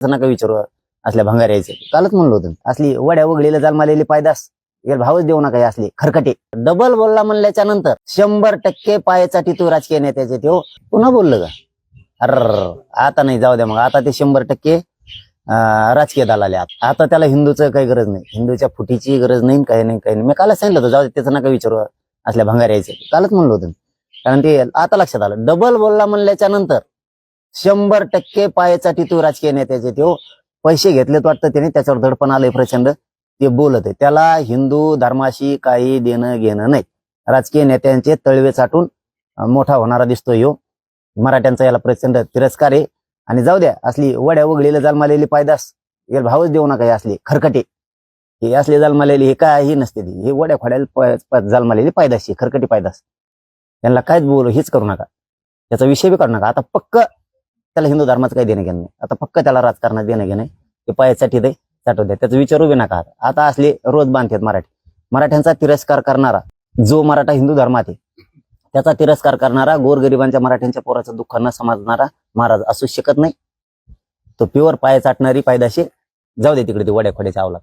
नका विचारू असल्या भंगार यायचे. कालच म्हणलो होतं असली वड्या वगळीला जन्मालेली पायदास याला भावच देऊ नका असली खरकटे डबल बोलला म्हणल्याच्या नंतर शंभर टक्के पायासाठी तू राजकीय नेत्याचे ते हो. पुन्हा बोललं का? अर आता नाही जाऊ द्या मग. आता ते शंभर टक्के राजकीय दलाले आता त्याला हिंदूचं काही गरज नाही. हिंदूच्या फुटीची गरज नाही काही नाही काही नाही. मी कालच सांगितलं होतं जाऊ दे त्याचं नका विचारू असल्या भंगार यायचे. कालच म्हणलो होतं. कारण ते आता लक्षात आलं. डबल बोलला म्हणल्याच्या नंतर शंभर टक्के पायासाठी तू राजकीय नेत्याचे तो हो, पैसे घेतलेत वाटतं त्याने त्याच्यावर दडपण आलंय प्रचंड. ते बोलत आहे त्याला हिंदू धर्माशी काही देणं घेणं नाही. राजकीय नेत्यांचे तळवे चाटून मोठा होणारा दिसतोय ह्यो मराठ्यांचा याला प्रचंड तिरस्कार आहे. आणि जाऊ द्या असली वड्या वगळीला जालमालेली पायदास याला भावच देऊ नका हे असली खरकटे. हे असले जालमालेली हे काही नसते ती. हे वड्या खोड्याला प- प- जालमालेली पायदाशी खरकटी पायदास. त्यांना काहीच बोलू हेच करू नका. त्याचा विषय बी करू नका. आता पक्क त्याला हिंदू धर्माचं काही देणं घेणं नाही. आता फक्त त्याला राजकारणात देणं घेणं आहे. ते पायासाठी दे चाटू द्या. त्याचा विचारू बी नका आता. असले रोज बांधतात मराठी. मराठ्यांचा तिरस्कार करणारा जो मराठा हिंदू धर्मात आहे त्याचा तिरस्कार करणारा गोरगरिबांच्या मराठ्यांच्या पोराचं दुःख न समजणारा महाराज असू शकत नाही. तो प्युअर पाय चाटणारी पायदाशी जाऊ दे तिकडे ते वड्याखोड्याच्या आवला